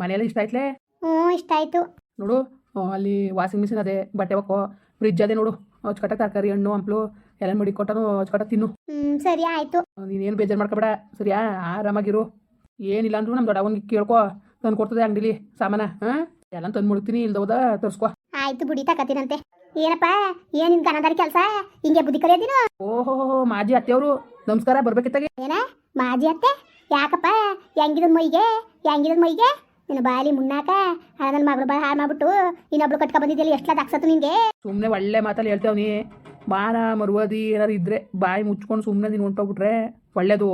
ಮನೆಯೆಲ್ಲ ಇಷ್ಟ ಆಯ್ತಲೇ? ಹ್ಞೂ ಇಷ್ಟ ಆಯ್ತು. ನೋಡು ಅಲ್ಲಿ ವಾಷಿಂಗ್ ಮಿಷಿನ್ ಅದೇ ಬಟ್ಟೆ ಒಕ್ಕೋ ಫ್ರಿಜ್ ಅದೇ ನೋಡು ಅಚ್ಕಟ್ಟ ತರಕಾರಿ ಹಣ್ಣು ಹಂಪ್ಲು ಎಲ್ಲ ಮಡಿ ಕೊಟ್ಟನು ಅಚ್ಕಟ್ಟ ತಿನ್ನು. ಹ್ಞೂ ಸರಿ ಆಯಿತು. ನೀನೇನು ಬೇಜಾರು ಮಾಡ್ಕೊಬೇಡ ಸರಿಯಾ? ಆರಾಮಾಗಿರು. ಏನಿಲ್ಲ ಅಂದ್ರು ನಮ್ಮ ದೊಡ್ಡವನಿಗೆ ಕೇಳ್ಕೊ ತಂದು ಕೊಡ್ತದೆ ಅಂಗಡಿಲಿ ಸಾಮಾನ ಹಾಂ? ಎಲ್ಲ ತಂದು ಮುಡ್ತೀನಿ ಇಲ್ದೋದ ತರ್ಸ್ಕೊ. ಆಯ್ತು ಬಿಡಿ ತಕತೀನಂತೆ ಏನಪ್ಪ ಏನ್ ನಿನ್ ಗನದಾರಿ ಕೆಲಸ? ಹಿಂಗೆ ಬುದ್ಧಿ ಕಲಿಯೋದಿನ? ಓಹೋ ಮಾಜಿ ಅತ್ತೆಯವರು ನಮಸ್ಕಾರ ಬರ್ಬೇಕಿತ್ತಾಗೆ. ಏನ ಮಾಜಿ ಅತ್ತೆ? ಯಾಕಪ್ಪ ಹೆಂಗಿದ ಮೈಗೆ ಹೆಂಗಿದ ಮೈಗೆ? ನಿನ್ನ ಬಾಯಲ್ಲಿ ಮುನ್ನಾಕ ನನ್ನ ಮಗಳು ಬಾಳ ಹಾಳು ಮಾಡ್ಬಿಟ್ಟು ಇನ್ನೊಬ್ಳು ಕಟ್ಕ ಬಂದಿದ್ದಲ್ಲಿ ಎಷ್ಟು ದಾಕ್ಸತ್ತು ನಿನಗೆ ಸುಮ್ಮನೆ ಒಳ್ಳೆ ಮಾತಲ್ಲಿ ಹೇಳ್ತೇವನಿ ಮಾನ ಮರುವದಿ ಏನಾದ್ರು ಇದ್ರೆ ಬಾಯಿ ಮುಚ್ಕೊಂಡು ಸುಮ್ಮನೆ ನೀನು ಹೊಂಟೋಗ್ಬಿಟ್ರೆ ಒಳ್ಳೇದು.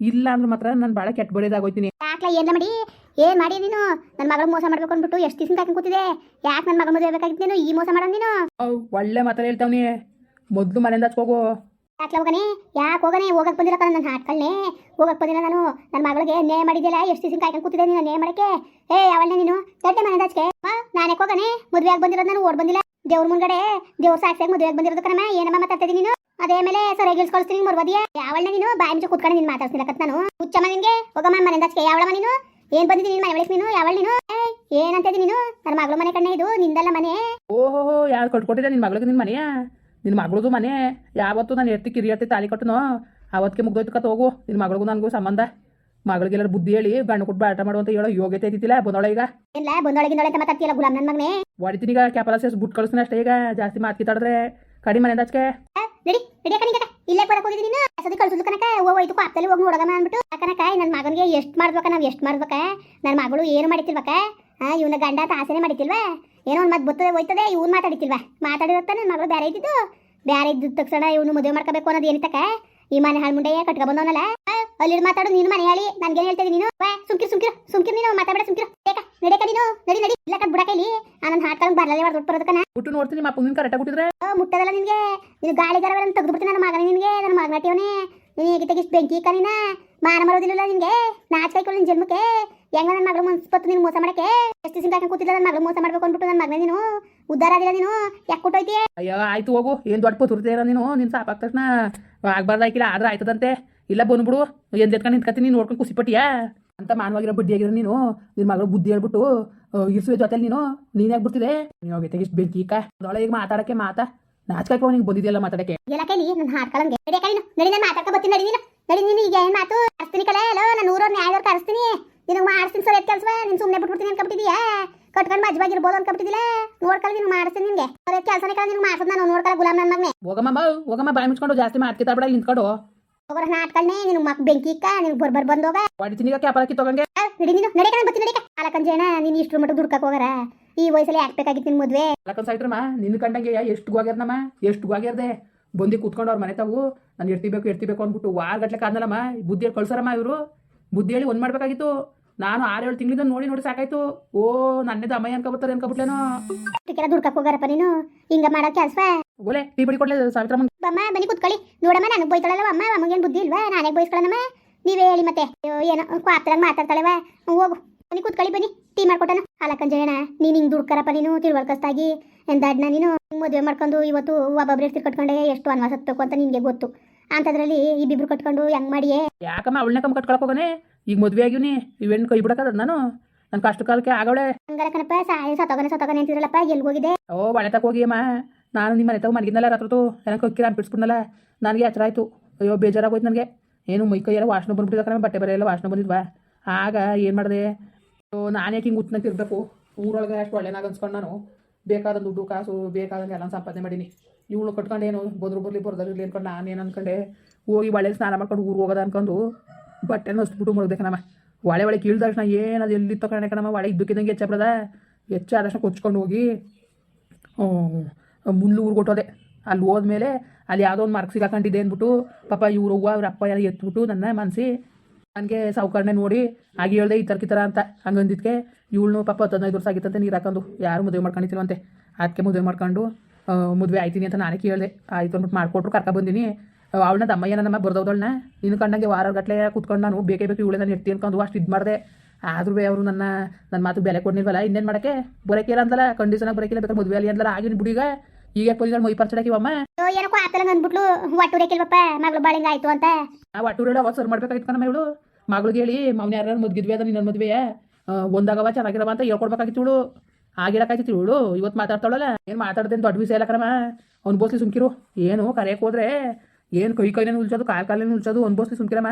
ಇಲ್ಲ ಅಂದ್ರೆ ಮಾತ್ರ ನಾನು ಭಾಳ ಕೆಟ್ಟ ಬಡಿಯೋದಾಗೋಯ್ತೀನಿ ಯಾಕಲ ಏನ ಮಾಡಿ? ಏನ್ ಮಾಡಿ ನೀನು? ನನ್ನ ಮಗಳ ಮೋಸ ಮಾಡ್ಬೇಕು ಅಂದ್ಬಿಟ್ಟು ಎಷ್ಟು ದಿವಸ ಕಾಕಿ ಕೂತಿದೆ? ಯಾಕೆ ನನ್ನ ಮಗಳ ಮದುವೆ ಬೇಕಾಗಿತ್ತು ನೀನು? ಈ ಮೋಸ ಮಾಡೋದು ನೀನು? ಒಳ್ಳೆ ಮಾತಲ್ಲಿ ಹೇಳ್ತಾವ್ನಿ ಮೊದಲು ಮನೆಯಿಂದ ಹಚ್ಕೋಗು. ಯಾಕ್ಲ ಹೋಗನೆ? ಯಾಕೆ ಹೋಗನೆ? ಹೋಗಕ್ಕೆ ಬಂದಿಲ್ಲ ನನ್ನ ಹಾಟ್ಕಳ್ನೆ ಹೋಗಕ್ಕೆ ಬಂದಿಲ್ಲ ನಾನು. ನನ್ನ ಮಗಳಿಗೆ ನೇ ಮಾಡಿದ್ದಿಲ್ಲ ಎಷ್ಟು ದಿವಸ ಕಾಯ್ಕೊಂಡು ಕೂತಿದ್ದೆ ನೀನು ನೇ ಮಾಡಕ್ಕೆ? ಏ ಅವಳನೆ ನೀನು? ದೊಡ್ಡ ಮನೆ ಹಚ್ಕೆ ನಾನೇ ಹೋಗನೆ? ಮದುವೆಯಾಗಿ ಬಂದಿರೋದು ನಾನು ಓಡ್ ಬಂದಿಲ್ಲ. ದೇವ್ರ ಮುಂಗಡೆ ದೇವ್ರ ಸಾಕ್ಷಿಯಾಗಿ ಮದುವೆಯಾಗಿ ಬಂದಿರೋದು ಕಣಮ್ಮ. ಏನಮ್ಮ ಮಾತಾಡ್ತಿದ್ದೀನಿ ನೀನು? ಅದೇ ಮೇಲೆ ಸರಿಯಾಗಿ ಇಳ್ಸ್ಕೊಳ್ತೀನಿ ಮರ್ಬೋದಿಯಾ ಯಾವಳನೆ ನೀನು? ಬಾಯಿ ಮುಂಚೆ ಕೂತ್ಕೊಂಡು ನೀನು ಮಾತಾಡ್ಸಿಲ್ಲ ಕತ್ ನಾನು. ಹುಚ್ಚಮ್ಮ ನಿನ್ಗೆ? ಹೋಗಮ್ಮ ಮನೆ ಹಚ್ಕೆ ಯಾವಳಮ್ಮ ನೀನು? ಏನ್ ಬಂದಿದ್ದೀನಿ ನೀನು ಮನೆ ಒಳಗೆ ನೀನು? ಯಾವಳ ನೀನು? ಏನಂತಿದ್ದೀನಿ ಏನಂತ ನೀನು? ನನ್ನ ಮಗಳ ಮನೆ ಕಣ್ಣೆ ಇದು, ನಿಂದಲ್ಲ ಮನೆ. ಓಹೋ ಯಾರು ಕಟ್ಕೊಟ್ಟಿದ್ದೆ ನಿನ್ನ ಮಗಳಿಗೆ ನಿನ್ನ ಮನೆಯ? ನಿನ್ನ ಮಗಳದು ಮನೆ ಯಾವತ್ತು ನಾನು ಎತ್ತಿ ಕಿರಿಯತ್ತಿ ತಾಲಿ ಕಟ್ಟನೋ ಅವತ್ತಿಗೆ ಮುಗ್ದೋಯ್ತು ಕತ್ ಹೋಗು. ನಿನ್ನ ಮಗಳಿಗೂ ನನಗೂ ಸಂಬಂಧ. ಮಗಳಿಗೆಲ್ಲರೂ ಬುದ್ಧಿ ಹೇಳಿ ಗಂಡು ಕೊಟ್ಟು ಬಾಟ ಮಾಡು ಅಂತ ಹೇಳೋ ಯೋಗ್ಯತೆ ಐತಿಲ್ಲ ಬಂದೋಳ ಈಗ. ಇಲ್ಲ ಬಂದೊಳಗಿಂದೊಳೆ ಅಂತ ಮಾತಾಡ್ತೀಯಲ್ಲ ಗುಲಾಮ್ ನನ್ನ ಮಗನೇ. ಹೊಡಿತೀನಿ ಈಗ ಕ್ಯಾಪಲ ಸೇಸ್ ಬುಟ್ ಕಳಿಸ್ತೀನಿ ಅಷ್ಟೇ ಈಗ. ಜಾಸ್ತಿ ಮಾತು ಕಿತ್ತಾಡಿದ್ರೆ ಕಡಿಮೆ ಮನೆ ಹಚ್ಕೆ ನಡಿ ನಡಿ ಕಣಿಕ ಇಲ್ಲೇ ಬರಕ್ ಹೋಗಿದ್ದೀನಿ ನೀನು ಸದಿ ಕನಕ ಓ ಹೋಯ್ತು ಕಾಪ್ತಲ್ಲಿ ಹೋಗಿ ನೋಡೋಣ ಅಂದ್ಬಿಟ್ಟು. ಕನಕ ನನ್ನ ಮಗನಿಗೆ ಎಷ್ಟು ಮಾಡ್ಬೇಕ ನಾವು ಎಷ್ಟು ಮಾಡ್ಬೇಕ? ನನ್ನ ಮಗಳು ಏನು ಮಾಡಿತಿಲ್ವಕ ಹಾ ಇವನ ಗಂಡ ಅಂತ ಆಸೆನೆ ಮಾಡಿತಿಲ್ವಾ ಏನೋ ಒಂದು ಮತ್ತೆ ಬತ್ತದೆ ಹೋಯ್ತದೆ ಇವ್ನು ಮಾತಾಡಿತಿಲ್ವಾ? ಮಾತಾಡಿರತ್ತ ನನ್ನ ಮಗಳು ಬೇರೆ ಇದ್ದಿದ್ದು. ಬೇರೆ ಇದ್ದ ತಕ್ಷಣ ಇವನು ಮದುವೆ ಮಾಡ್ಕೋಬೇಕು ಅನ್ನೋದು ಏನಿತಕ ಈ ಮನೆ ಹಾಳು ಮುಂಡೆಯೇ ಕಟ್ಕ ಬಂದವನಲ್ಲ? ಅಲ್ಲಿ ಮಾತಾಡು ನೀನು ಮನೆ ಹೇಳಿ. ಏನು ಹೇಳ್ತಾ ನೀನು? ಸುಮ್ಕಿರ್ ಸುಮ್ಕಿರ್ ಸುಮ್ಕಿರ್ ನೀನು ಮಾತಾಡ ಸುಮ್ಕಿರ್. ಬೇಕಾ ನಡೆಕ ನೀನು. ನಡಿ ನಡಿ. ಇಲ್ಲ ಕಟ್ ಬಿಡಕ ಇಲ್ಲಿ. ಆ ನನ್ನ ಹಾಡ್ಕೊಂಡು ಬರಲೇ ಹೊಡೆದು ಬರೋದಕ್ಕನ ಹುಟ್ಟು ನೋಡ್ತೀನಿ ನಿಮ್ಮ ಅಪ್ಪನ ಕರೆಕ್ಟಾಗಿ ಕೊಟ್ಟಿದ್ರೆ ಓ, ಮುಟ್ಟದಲ್ಲ ನಿನ್ಗೆ. ನೀನು ಗಾಳಿ ಗರವರ ತೆಗೆದು ಬಿಡ್ತೀನಿ ನನ್ನ ಮಗನ ನಿನ್ಗೆ ನನ್ನ ಮಗನ ನಟಿಯವನೇ ನೀನು ಹೇಗೆ ತೆಗಿಸ್ ಬೆಂಕಿ ಕನಿನ ನೀನ ಮಾನ ಮರೋದಿಲ್ಲ ನಿನಗೆ. ನಾಚ್ ಕೈಕೊಳ್ಳಿ ನಿನ್ ಜನ್ಮಕ್ಕೆ. ಹೆಂಗ ನನ್ನ ಮಗಳು ಮನ್ಸ್ಪತ್ತು ನೀನು ಮೋಸ ಮಾಡಕ್ಕೆ? ಎಷ್ಟು ದಿವಸ ಕಾಯ್ಕೊಂಡು ಕೂತಿಲ್ಲ ನನ್ನ ಮಗಳು ಮೋಸ ಮಾಡ್ಬೇಕು ಅಂದ್ಬಿಟ್ಟು ನನ್ನ ಮಗನ ನೀನು? ಉದ್ದಾರ ಆಗಿಲ್ಲ ನೀನು? ಯಾಕೆ ಕೊಟ್ಟೋಯ್ತಿ ಅಯ್ಯೋ ಆಯ್ತು ಹೋಗು. ಏನು ದೊಡ್ಡ ಪತುರ್ತೆ ಇರೋ ನೀನು? ನಿನ್ನ ಸಾಕಾದ ತಕ್ಷಣ ಆಯ್ಕಿಲ್ಲ. ಆದ್ರೆ ಆಯ್ತದಂತೆ. ಇಲ್ಲ ಬಂದ್ಬಿಡು ಏನು ಎತ್ಕೊಂಡು ನಿಂತ್ಕತ್ತೀನಿ. ನೀನು ನೋಡ್ಕೊಂಡು ಖುಷಿಪಟ್ಟಿಯಾ ಅಂತ ಮಾನವಾಗಿರೋ ಬುದ್ಧಿ ಆಗಿರೋ ನೀನು ನಿನ್ನ ಮಗಳು ಬುದ್ಧಿ ಹೇಳ್ಬಿಟ್ಟು ಇರ್ಸುವೆ ಜೊತೆಲಿ ನೀನು. ನೀನೇ ಆಗ್ಬಿಡ್ತಿದೆ ನೀವು ಹೋಗಿ ತೆಗಿಸ್ ಬೆಂಕಿ ಈಗ ಅದೊಳಗೆ ಈಗ ಮಾತಾಡಕ್ಕೆ ಮಾತಾ. ನಾಚ್ಕಾಯ್ಕೋ ನಿಂಗೆ ಬಂದಿದೆಯಲ್ಲ ಮಾತಾಡಕ್ಕೆ? ಎಲ್ಲ ಕೈಲಿ ನನ್ನ ಹಾಡ್ಕೊಳಂಗೆ ನಡಿ ನೀನು. ನಡಿ ನಾನು ಮಾತಾಡ್ಕೊ ಬರ್ತೀನಿ. ನಡಿ ನೀನು. ನಡಿ ನೀನು ಈಗ ಏನು ಮಾತು? ಕರ್ಸ್ತೀನಿ ಕಲೆ ಅಲ್ಲೋ ನಾನು ಊರವ್ರ ನ್ಯಾಯದವ್ರು ಕರೆಸ್ತೀನಿ. ನಿನಗೆ ಮಾಡಿಸ್ತೀನಿ ಸರ್ ಎತ್ ಕೆಲಸ? ನೀನು ಸುಮ್ಮನೆ ಬಿಟ್ಬಿಡ್ತೀನಿ ಅನ್ಕೊಬಿಟ್ಟಿದ್ಯಾ ಕಟ್ಕೊಂಡು ಮಜ್ವಾಗಿರ್ಬೋದು ಅನ್ಕೊಬಿಟ್ಟಿದ್ದಿಲ್ಲ ನೋಡ್ಕೊಳ್ಳಿ ನಿನ್ಗೆ ಮಾಡಿಸ್ತೀನಿ ನಿಮಗೆ ಸರ್ ಎತ್ ಕೆಲಸನೇ ಕಲ ನಿನ್ಗೆ ಮಾಡ್ಸೋದು ನಾನು. ನೋಡ್ಕೊಳ್ಳಿ ಗುಲಾಮ್ ನನ್ನ ಮಗನೇ. ಹೋಗಮ್ಮ ಬಾ ಹೋಗಮ್ಮ ಬಾಯಿ ಮುಚ್ಕೊಂಡು ಜಾಸ್ತಿ ಮಾತ್ಕಿತಾಡ್ಬೇಡ ಇಲ್ಲಿ ನಿಂತ್ಕೊಂಡು ಹೋಗೋರ ನಾಟ್ಕಳ್ನೆ ನಿನ್ ಮಕ್ ಬೆಂಕಿ ಇಕ್ಕ ನಿನ್ ಬರ್ ಬರ್ ಬಂದೋಗ ಹೊಡಿತೀನಿ ಈಗ ಕ್ಯಾಪಲ ಕಿತ್ತೋಗಂಗೆ ನಡಿ ನೀನು. ನಡಿ ಕಣ ಬತ್ತಿ ನಡಿಕ ಅಲಕಂಜೇನ ನೀನ್ ಇಷ್ಟ್ರ ಮಟ್ಟ ದುಡ್ಕಕ್ ಹೋಗರ? ಈ ವಯಸ್ಸಲ್ಲಿ ಹಾಕ್ಬೇಕಾಗಿತ್ತು ನಿನ್ ಮದ್ವೆ. ಅಲಕನ್ ಸಾಯ್ತ್ರಮ್ಮ ನಿನ್ನ ಕಂಡಂಗೆ ಎಷ್ಟು ಗೋಗ್ಯಾರ್ನಮ್ಮ ಎಷ್ಟು ಗೋಗ್ಯಾರ್ದೆ ಬಂದು ಕೂತ್ಕೊಂಡು ಅವ್ರ ಮನೆ ತಾವು ನಾನು ಎರ್ತಿಬೇಕು ಎರ್ತಿಬೇಕು ಅಂದ್ಬಿಟ್ಟು ವಾರ ಗಟ್ಲೆ ಕಾದ್ನಲ್ಲಮ್ಮ. ಬುದ್ಧಿ ಹೇಳಿ ಕಳ್ಸಾರಮ್ಮ ಇವರು. ಬುದ್ಧಿ ಹೇಳಿ ಒಂದ್ ಮಾಡ್ಬೇಕಾಗಿತ್ತು. ನಾನು ಆರೇಳು ತಿಂಗಳಿಂದ ನೋಡಿ ನೋಡಿ ಸಾಕಾಯ್ತು. ಓ ನನ್ನೇದು ಅಮ್ಮಯ್ಯ ಅನ್ಕೊಬತ್ತಾರೆ ಅನ್ಕೊಬಿಟ್ಲೇನೋ. ಇಷ್ಟಕ್ಕೆಲ್ಲ ದುಡ್ಕಕ್ ಹೋಗಾರಪ್ಪ ನೀನು? ಹಿಂಗ ಮಾಡೋ ಕೆಲಸ ಓಲೆ ಟೀ ಬಡಿ ಕೊಡ್ಲೆ ಸಾವಿತ್ರಮ್ಮ ಬಮ್ಮ ಬನ್ನಿ ಕುತ್ಕೊಳ್ಳಿ. ನೋಡಮ್ಮ ನನಗೆ ಬೈತಾಳಲ್ಲ ಅಮ್ಮ ಅಮ್ಮಗೇನು ಬುದ್ಧಿ ಇಲ್ವಾ? ನಾನೇ ಬೈಸ್ಕೊಳ್ಳೋಣಮ್ಮ ನೀವೇ ಹೇಳಿ ಮತ್ತೆ. ಏನೋ ಕ್ವಾಪ್ತರಂಗ್ ಮಾತಾಡ್ತಾಳೆವ? ಹೋಗು. ಬನ್ನಿ ಕುತ್ಕೊಳ್ಳಿ ಬನ್ನಿ. ಟೀ ಮಾಡ್ಕೊಟ್ಟನು. ಅಲಕಂಜೇಣ ನೀನು ಹಿಂಗೆ ದುಡ್ಕರಪ್ಪ ನೀನು ತಿಳುವಳ್ಕಸ್ತಾಗಿ ಎಂದಾಡ್ನ ನೀನು? ಮದುವೆ ಮಾಡ್ಕೊಂಡು ಇವತ್ತು ಒಬ್ಬೊಬ್ರು ಇರ್ತಿ ಕಟ್ಕೊಂಡೆ ಎಷ್ಟು ಅನ್ವಾಸ ಅಂತ ನಿನಗೆ ಗೊತ್ತು. ಅಂತದ್ರಲ್ಲಿ ಇಬ್ಬಿಬ್ರು ಕಟ್ಕೊಂಡು ಹೆಂಗ್ ಮಾಡಿಯೇ? ಯಾಕಮ್ಮ ಅವಳನ್ನ ಕಮ್ಮ ಕಟ್ಕೊಳಕ್ ಹೋಗನೆ? ಈಗ ಮದುವೆ ಆಗಿವ್ನಿ ಇವೇನು ಕೈ ಬಿಡಕದ ನಾನು. ನನ್ನ ಕಷ್ಟ ಕಾಲಕ್ಕೆ ಆಗವಳೆ. ಹಂಗಾರ ಕಣಪ್ಪ ಸಾಯ ಸತ್ತೋಗನೆ ಸತ್ತೋಗನೆ ಅಂತಿದ್ರಲ್ಲಪ್ಪ ಎಲ್ಲಿ ಹೋಗಿದೆ ಓ ಬಳೆ ತಕ ಹೋಗಿ ಅಮ್ಮ. ನಾನು ನಿಮ್ಮ ಮನೆ ತಗೋ ಮಲಗಿದ್ನಲ್ಲ ರಾತ್ರತು ಏನೋ ಕೊಕ್ಕಿರ ಅನ್ಪಿಡ್ಸ್ಬಿಡ್ನಲ್ಲ ನನಗೆ ಎಚ್ಚರ ಆಯಿತು. ಅಯ್ಯೋ ಬೇಜಾರಾಗೋಯ್ತು ನನಗೆ. ಏನು ಮೈ ಕೈ ಎಲ್ಲ ವಾಸನೆ ಬಂದ್ಬಿಟ್ಟಿದೆ ಕಣ ಬಟ್ಟೆ ಬರೆ ಎಲ್ಲ ವಾಸನೆ ಬಂದಿದ್ವಾ. ಆಗ ಏನು ಮಾಡಿದೆ? ನಾನು ಯಾಕೆ ಹಿಂಗೆ ಇರಬೇಕು? ಊರೊಳಗೆ ಅಷ್ಟು ಒಳ್ಳೆನಾಗ ಅನ್ಸ್ಕೊಂಡು ನಾನು. ಬೇಕಾದ ದುಡ್ಡು ಕಾಸು ಬೇಕಾದಂಗೆ ಎಲ್ಲ ಸಂಪಾದನೆ ಮಾಡೀನಿ. ಇವಳು ಕಟ್ಕೊಂಡು ಏನು ಬದ್ರು ಬರಲಿ ಬರ್ದಲ್ಲಿ ಅನ್ಕೊಂಡು ನಾನು ಏನು ಅನ್ಕೊಂಡೆ? ಹೋಗಿ ಒಳ್ಳೆ ಸ್ನಾನ ಮಾಡ್ಕೊಂಡು ಊರು ಹೋಗೋದ ಅನ್ಕೊಂಡು. ಬಟ್ಟೆನ ಹೊಸ್ಬಿಟ್ಟು ಮುಳುಗ್ದೆ ಕಣಮ್ಮ. ಒಳೆ ಒಳೆ ಏನು ಅದು ಎಲ್ಲಿತ್ತು ಕಣೆ ಕಣಮ್ಮ ಒಳೆ ಇದ್ದಕ್ಕಿದ್ದಂಗೆ ಹೆಚ್ಚಬ್ರದ ಹೆಚ್ಚಾದ ತಕ್ಷಣ ಕೊಚ್ಕೊಂಡು ಹೋಗಿ ಮುಂದೆ ಊರಿಗೆ ಕೊಟ್ಟೋದೆ ಅಲ್ಲಿ ಹೋದ್ಮೇಲೆ ಅಲ್ಲಿ ಯಾವುದೋ ಒಂದು ಮಾರ್ಕ್ ಸಿಗಾಕೊಂಡಿದ್ದೆ ಅಂದ್ಬಿಟ್ಟು, ಪಾಪ ಇವ್ರು ಅವ್ವ, ಅವ್ರ ಅಪ್ಪ ಎಲ್ಲ ಎತ್ಬಿಟ್ಟು ನನ್ನ ಮನಸಿ ನನಗೆ ಸಾವುಕಾರನೇ ನೋಡಿ, ಹಾಗೆ ಹೇಳ್ದೆ ಈ ಥರ ಈ ಥರ ಅಂತ ಹಂಗಂದಿದ್ಕೆ, ಇವಳು ಪಾಪ ಹದಿನೈದು ವರ್ಷ ಆಗಿತ್ತಂತೆ ನೀರು ಹಾಕೊಂಡು ಯಾರು ಮದುವೆ ಮಾಡ್ಕೊಂಡಿತ್ತಿಲ್ವಂತೆ ಅದಕ್ಕೆ ಮದುವೆ ಮಾಡ್ಕೊಂಡು ಮದುವೆ ಆಯ್ತೀನಿ ಅಂತ ನಾನೇ ಕೇಳಿದೆ. ಆಯ್ತು ಅಂದ್ಬಿಟ್ಟು ಮಾಡಿಕೊಟ್ರು, ಕರ್ಕ ಬಂದಿನಿ. ಅವಳನ್ನ ದಮ್ಮಯ್ಯನ ನಮ್ಮ ಬರ್ದವ್ದವಳನ್ನ ನಿನ್ನ ಕಂಡಂಗೆ ವಾರ ಗಟ್ಟಲೆ ಕುತ್ಕೊಂಡು ನಾನು ಬೇಕೇ ಬೇಕು ಇವಳೆ ನಾನು ಇರ್ತೀನಿ ಅನ್ಕೊಂಡು ಅಷ್ಟು ಇದು ಮಾಡಿದೆ. ಆದ್ರೂ ಅವರು ನನ್ನ ನನ್ನ ಮಾತು ಬೆಲೆ ಕೊಡ್ನಿಲ್ವಲ್ಲ ಇನ್ನೇನು ಮಾಡೋಕ್ಕೆ? ಬರೋಕಿಲ್ಲ ಅಂತಲ್ಲ ಕಂಡೀಷನಾಗಿ ಬರೋಕಿಲ್ಲ ಬೇಕಾದ್ರೆ ಮದುವೆ ಅಲ್ಲಿ ಅಂದಲ್ಲ ಆಗಿನ ಬುಡಿಗ. ಈಗ ಬಂದಿದ್ದಾಳೆ ಮೈ ಪರ್ಚಡಾಕಿವಮ್ಮ ಏನಕ್ಕೋ ಏನೋ ಕ್ವಾಪ್ತರಂಗ್ ಅಂದ್ಬಿಟ್ಲು ಒಟ್ಟುರೇಕಿಲ್ವಪ್ಪ ಮಗಳು ಬಾಳಿಂಗ ಆಯ್ತು ಅಂತ. ಆ ಒಟ್ಟೂರೆಲ್ಲ ಅವಾಗ ಸರ್ ಮಾಡ್ಬೇಕಾಗಿತ್ತು ಕಣಮ್ಮ ಇವಳು? ಮಗಳಿಗೆ ಹೇಳಿ ಮೌನ ಯಾರು ಮುದ್ಗಿದ್ವಿ ಅದ ನಿನ್ನ ಮದುವೆ ಒಂದಾಗವ ಚೆನ್ನಾಗಿರವ ಅಂತ ಹೇಳ್ಕೊಡ್ಬೇಕಾಗಿತ್ತು ಇವಳು. ಆಗಿರಕ್ಕಾಯ್ತಿತ್ತು ಇವಳು. ಇವತ್ತು ಮಾತಾಡ್ತಾಳಲ್ಲ ಏನು ಮಾತಾಡ್ದೇನು ದೊಡ್ಡ ವಿಷಯ ಇಲ್ಲ ಕಣಮ್ಮ. ಅನ್ಬೋಸ್ಲಿ ಸುಮ್ಕಿರು. ಏನು ಕರೆಯಕ್ಕೆ ಹೋದ್ರೆ ಏನು ಕೈ ಕೈನೇ ಉಲ್ಚೋದು, ಕಾಲು ಕಾಲೇನು ಉಲ್ಚೋದು ಅನ್ಬೋಸ್ಲಿ ಸುಮ್ಕಿರಮ್ಮ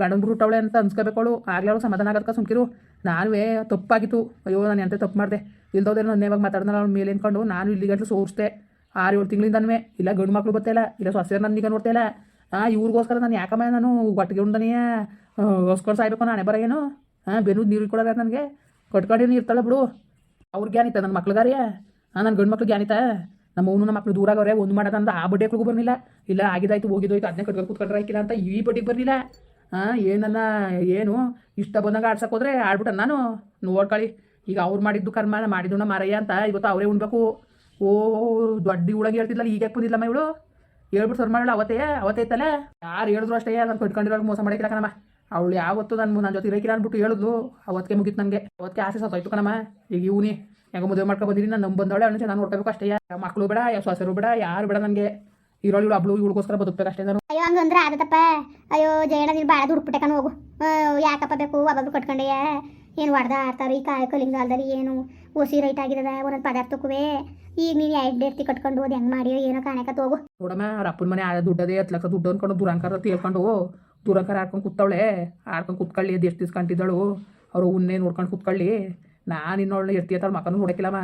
ಗಂಡನ ಹುಟ್ಟವಳೆ ಅಂತ ಅನ್ಸ್ಕೋಬೇಕವಳು ಆಗ್ಲೇ ಅವಳು ಸಮಾಧಾನ ಸುಂಕಿರು ಸುಮ್ಕಿರು. ನಾನುವೇ ತಪ್ಪಾಗಿತ್ತು. ಅಯ್ಯೋ, ನಾನು ಎಂತ ತಪ್ಪು ಮಾಡಿದೆ. ಇಲ್ದೋದ್ರೆ ನನ್ನ ನೇವಾಗ ಮಾತಾಡ್ದಲ್ಲ, ಅವ್ನ ಮೇಲೆ ಅಂದ್ಕೊಂಡು ನಾನು ಇಲ್ಲಿ ಗಂಟಲು ಸೋರಿಸ್ದೆ. ಆರು ಏಳು ತಿಂಗಳಿಂದನೂ ಇಲ್ಲ ಗಂಡು ಮಕ್ಳು ಬರ್ತಾಯಿಲ್ಲ ಇಲ್ಲ ಸೊಸೆಯರು ನೋಡ್ತಾ ಇಲ್ಲ. ಹಾಂ ಇವ್ರಿಗೋಸ್ಕರ ನಾನು ಯಾಕಮ್ಮ ನಾನು ಒಟ್ಟಿಗೆ ಉಂಡನೆಯ? ಹೊಸ್ಕೊಂಡು ಸಾಯ್ಬೇಕು ನಾನೇ ಬರ ಏನು? ಹಾಂ ಬೆನ್ನು ನೀರು ಕೊಡೋರ ನನಗೆ? ಕಟ್ಕೊಂಡು ಇರ್ತಾಳೆ ಬಿಡು. ಅವ್ರಿಗೆ ಜ್ಞಾನಿತ ನನ್ನ ಮಕ್ಳಿಗಾರಿಯ ಹಾಂ ನನ್ನ ಗಂಡು ಮಕ್ಳಿಗೆ ಜ್ಞಾನಿತ ನಮ್ಮ ಅವನು ನಮ್ಮ ಮಕ್ಳು ಆಗೋರೆ ಒಂದು ಮಾಡೋದಂದ ಆ ಬಡ್ಡೆಕ್ಳಿಗೂ ಬರಲಿಲ್ಲ. ಇಲ್ಲ ಆಗಿದಾಯ್ತು ಹೋಗಿದೋಯ್ತು ಅದನ್ನೇ ಕಟ್ಕೊಂಡು ಕೂತ್ಕೊಂಡ್ರೆ ಹಾಕಿಲ್ಲ ಅಂತ ಈ ಬಡ್ಡಿಗೆ ಬರಲಿಲ್ಲ. ಹಾಂ ಏನನ್ನ, ಏನು, ಇಷ್ಟ ಬಂದಾಗ ಆಡ್ಸಕ್ಕೆ ಹೋದ್ರೆ ಆಡ್ಬಿಟ್ಟ ನಾನು. ನೋಡ್ಕೊಳ್ಳಿ ಈಗ ಅವ್ರು ಮಾಡಿದ್ದು ಕರ್ಮ ಮಾಡಿದ್ದು ಮಾರಯ್ಯ ಅಂತ ಇವತ್ತು ಅವರೇ ಉಣ್ಬೇಕು. ಓ, ದೊಡ್ಡ ಉಳಗೆ ಹೇಳ್ತಿದ್ಲಲ್ಲ, ಈಗ ಯಾಕೆ ಬಂದಿಲ್ಲಮ್ಮ ಇವಳು? ಹೇಳ್ಬಿಟ್ಟು ಸರ್ ಮಾಡಲ್ಲ ಅವತ್ತೇ ಅವತ್ತೇ ಇತ್ತಲ್ಲ ಯಾರು ಹೇಳಿದ್ರು ಅಷ್ಟೇ, ನಾನು ಕಟ್ಕೊಂಡಿರೋ ಮೋಸ ಮಾಡಿಕ್ಕಿಲ್ಲ ಕಣಮ್ಮ. ಅವಳು ಯಾವತ್ತು ನಾನು ನನ್ನ ಜೊತೆ ಇರೋಕಿಲ್ಲ ಅಂದ್ಬಿಟ್ಟು ಹೇಳಿದ್ಲು. ಅವತ್ತಿಗೆ ಮುಗೀತು ನನಗೆ ಅವತ್ತಿಗೆ ಆಸೆ ಸತ್ತೋಯ್ತು ಕಣಮ್ಮ. ಈಗ ಇವನಿ ಹೆಂಗ ಮದುವೆ ಮಾಡ್ಕೊ ಬಂದಿರಿ ನಾನು ನಮ್ಮ ಬಂದವಳೆ ಅವಳು ಚೆನ್ನಾಗಿ ನೋಡ್ಕೋಬೇಕು ಅಷ್ಟೇ. ಮಕ್ಕಳು ಬೇಡ ಯಾವ ಸೊಸರು ಬೇಡ ಯಾರು ಬೇಡ ನನಗೆ ಇರೋಳು ಇವಳು ಅಬ್ಳು ಇವಳಿಗೋಸ್ಕರ ಬದುಕಬೇಕು ಅಷ್ಟೇ ನಾನು. ಅಯ್ಯೋ ಹಂಗಂದ್ರೆ ಆದತಪ್ಪ ಅಯ್ಯೋ ಜಯಣ್ಣ ನೀನು ಭಾಳ ದುಡ್ಡು ಕಣ ಹೋಗು. ಯಾಕಪ್ಪ ಬೇಕು ಒಬ್ಬೊಬ್ರು ಕಟ್ಕೊಂಡೆಯ ಏನು ಹೊಡ್ದ ಆಡ್ತಾರೆ ಈ ಕಾಯಿ ಕಲಿಂಗಾಲದಲ್ಲಿ ಏನು ಓಸಿ ರೈಟ್ ಆಗಿರದ ಒಂದೊಂದು ಪದಾರ್ಥಕ್ಕೂ ಈಗ ನೀನು ಎರಡು ಡೇರ್ತಿ ಕಟ್ಕೊಂಡು ಹೋದ್ ಹೆಂಗ್ ಮಾಡಿಯೋ ಏನೋ ಕಾಣಕ ಹೋಗು ನೋಡಮ್ಮ ಅವ್ರ ಅಪ್ಪನ ಮನೆ ಆ ದುಡ್ಡದೇ ಹತ್ತು ಲಕ್ಷ ದುಡ್ಡು ಅನ್ಕೊಂಡು ದುರಂಕಾರ ತೀರ್ಕೊಂಡು ದುರಂಕಾರ ಆಡ್ಕೊಂಡು ಕೂತವಳೆ. ಆಡ್ಕೊಂಡು ಕೂತ್ಕೊಳ್ಳಿ ಅದು ಎಷ್ಟು ದಿವ್ಸ ಅವರು ಉನ್ನೆ ನೋಡ್ಕೊಂಡು ಕೂತ್ಕೊಳ್ಳಿ. ನಾನು ಇನ್ನೊಳ್ಳೆ ಇರ್ತೀಯ ಅವಳ ಮಕ್ಕನೂ ನೋಡಕ್ಕಿಲ್ಲಮ್ಮ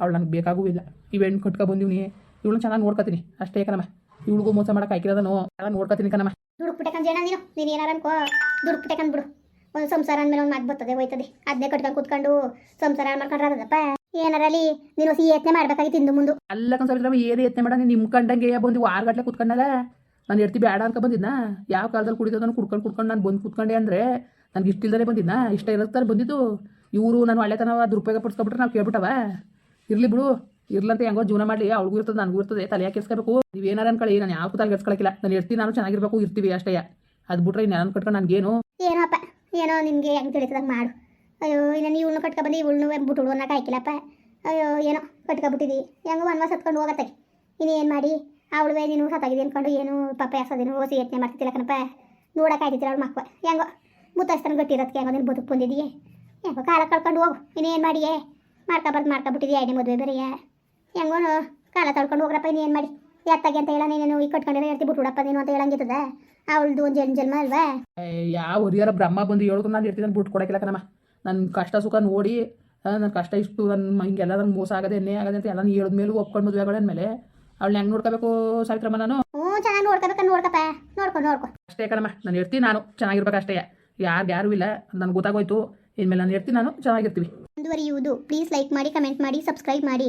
ಅವಳು ನನಗೆ ಬೇಕಾಗೂ ಇಲ್ಲ ಇವೆಂಟ್ ಕಟ್ಕೊ ಬಂದಿವ್ನಿ. ಇವಳು ಚೆನ್ನಾಗಿ ನೋಡ್ಕೊತೀನಿ. ಅಷ್ಟೇ ಕಣಮ್ಮ. ಇವಳಿಗೂ ಮೋಸ ಮಾಡಕ್ಕೆ ಹಾಕಿರೋದನು ಎಲ್ಲ ನೋಡ್ಕೊತೀನಿ ಕಣಮ್ಮ. ದುಡ್ಡು ಜನ ನೀನು. ನೀನು ಏನಾರ ಅನ್ಕೋ. ದುಡ್ಡು ಬಿಡು. ಒಂದು ಸಂಸಾರ ಅಂದಮೇಲೆ ಒಂದು ಮಾತು ಬರ್ತದೆ ಹೋಯ್ತದೆ. ಅದನ್ನೇ ಕಟ್ಕೊಂಡು ಕೂತ್ಕೊಂಡು ಸಂಸಾರ ಮಾಡ್ಕೊಂಡ್ರೆ ಅದಪ್ಪ ಏನಾರಲ್ಲಿ ನೀನು ಹೊಸ ಯತ್ನೆ ಮಾಡ್ಬೇಕಾಗಿತ್ತು ಇಂದು ಮುಂದೆ. ಅಲ್ಲ ಕನ್ಸಲ್ರಮ್ಮ ಏನು ಯತ್ನೆ ಮಾಡ ನಿಮ್ಮ ಕಂಡಂಗೆ ಬಂದು ವಾರಗಟ್ಲೆ ಕೂತ್ಕೊಂಡಲ್ಲ? ನಾನು ಎರ್ತಿ ಬೇಡ ಅಂತ ಬಂದಿದ್ನ? ಯಾವ ಕಾಲದಲ್ಲಿ ಕುಡಿಯೋದನ್ನು ಕುಡ್ಕೊಂಡು ಕುಡ್ಕೊಂಡು ನಾನು ಬಂದು ಕೂತ್ಕೊಂಡೆ ಅಂದರೆ ನನಗೆ ಇಷ್ಟ ಇಲ್ದೇ ಬಂದಿದ್ನ? ಇಷ್ಟ ಇರೋತ್ತಾರೆ ಬಂದಿದ್ದು. ಇವರು ನಾನು ಒಳ್ಳೆತನ ದುರುಪಯೋಗ ಪಡಿಸ್ಕೊಬಿಟ್ರೆ ನಾವು ಕೇಳ್ಬಿಟ್ಟವ. ಇರಲಿ ಬಿಡು, ಇರ್ಲಂತ ಹೆಂಗೋ ಜೀವನ ಮಾಡಲಿ, ಅವ್ಳಿಗೂ ಇರ್ತದೆ, ನನಗೂ ಇರ್ತದೆ ತಲೆ ನೀವು ಏನಾರು ಅನ್ಕೊಳ್ಳಿ, ನಾನು ಯಾವ ತಲೆ ಕೆಡ್ಸ್ಕೊಳಕಿಲ್ಲ. ನಾನು ಇರ್ತೀನಿ ನಾನು ಚೆನ್ನಾಗಿರ್ಬೇಕು, ಇರ್ತೀವಿ ಅಷ್ಟೇ. ಅದು ಬಿಟ್ರೆ ನಾನು ಕಟ್ಕೊಂಡು ನನಗೇನು? ಏನಪ್ಪ, ಏನೋ ನಿನಗೆ ಹೆಂಗೆ ತಿಳಿತದಾಗ ಮಾಡು. ಅಯ್ಯೋ, ಇನ್ನು ಕಟ್ಕೊ ಕಟ್ಕೊಬಂದು ಇವಳನ್ನು ಬಿಟ್ಟು ಅನ್ನೋಕೆ ಕಾಯ್ಕಿಲ್ಲಪ್ಪ ಅಯ್ಯೋ, ಏನೋ ಕಟ್ಕೊಬಿಟ್ಟಿದಿ. ಹೆಂಗೋ ವನವಾಸ ಹತ್ಕೊಂಡು ಹೋಗತ್ತೆ ಇನ್ನೇನು ಮಾಡಿ? ಅವಳುವೆ ನೀನು ಸತ್ತಾಗಿದೆ ಅನ್ಕೊಂಡು ಏನು ಪಾಪ ಯಾಸೋದೇನು ಓಸಿ ಯತ್ನೆ ಮಾಡ್ತಿದ್ದಿಲ್ಲ ಕಣಪ್ಪ. ನೋಡೋಕೆ ಆಯ್ತಿಲ್ಲ ಅವ್ಳು ಮಕ್ಕಳು ಹೆಂಗೋ ಮುತ್ತಸ್ತನ ಗಟ್ಟಿರೋದಕ್ಕೆ ಹೆಂಗೋ ನೀನು ಬದುಕು ಬಂದಿದೀಯ. ಹೆಂಗೋ ಕಾಲ ಕಳ್ಕೊಂಡು ಹೋಗು. ಇನ್ನೇನು ಮಾಡಿಯೇ? ಮಾಡ್ಕೊಬಾರ್ದು ಮಾಡ್ಕೊಬಿಟ್ಟಿದ್ಯಾ ಐನೇ ಮದುವೆ ಬೇರೆಯಾ? ಹೆಂಗೋನು ಕಾಲ ತಳ್ಕೊಂಡು ಹೋಗ್ರಪ್ಪ ಇನ್ನೇನು ಮಾಡಿ? ಎತ್ತಾಗೆ ಅಂತ ಹೇಳ ನೀನು ಈ ಕಟ್ಕೊಂಡಿರೋ ಹೇಳ್ತಿ ಬಿಟ್ಬಿಡಪ್ಪ ನೀನು ಅಂತ ಹೇಳಂಗಿರ್ತದ ಅವಳದು ಒಂದು ಜನ್ಮ ಜನ್ಮ ಅಲ್ವಾ? ಯಾವ ಹುರಿಯರ ಬ್ರಹ್ಮ ಬಂದು ಹೇಳಿದ್ರು ನಾನು ಇರ್ತೀನಿ ನಾನು ಬಿಟ್ಟು ಕೊಡಕ್ಕಿಲ್ಲ ಕಣಮ್ಮ. ನನ್ನ ಕಷ್ಟ ಸುಖ ನೋಡಿ ನನ್ನ ಕಷ್ಟ ಇಷ್ಟು ನನ್ನ ಹಿಂಗೆಲ್ಲ ನಂಗೆ ಮೋಸ ಆಗದೆ ಎಣ್ಣೆ ಆಗದೆ ಅಂತ ಎಲ್ಲ ಹೇಳಿದ ಮೇಲೆ ಒಪ್ಕೊಂಡು ಮದುವೆಗಳ ಮೇಲೆ ಅವಳು ಹೆಂಗೆ ನೋಡ್ಕೋಬೇಕು ಸಾವಿತ್ರಮ್ಮ ನಾನು? ಹ್ಞೂ ಚೆನ್ನಾಗಿ ನೋಡ್ಕೋಬೇಕು ನೋಡ್ಕಪ್ಪ. ನೋಡ್ಕೊ ನೋಡ್ಕೊ. ಅಷ್ಟೇ ಕಣಮ್ಮ ನಾನು ಇರ್ತೀನಿ ನಾನು. ಚೆನ್ನಾಗಿರ್ಬೇಕು ಅಷ್ಟೇ ಯಾರು ಯಾರು ಇಲ್ಲ ನನಗೆ ಗೊತ್ತಾಗೋಯ್ತು. ಇನ್ಮೇಲೆ ನಾನು ಇರ್ತೀನಿ ನಾನು ಚೆನ್ನಾಗಿರ್ತೀವಿ. ಮುಂದುವರಿಯುವುದು. ಪ್ಲೀಸ್ ಲೈಕ್ ಮಾಡಿ ಕಮೆಂಟ್ ಮಾಡಿ ಸಬ್ಸ್ಕ್ರೈಬ್ ಮಾಡಿ.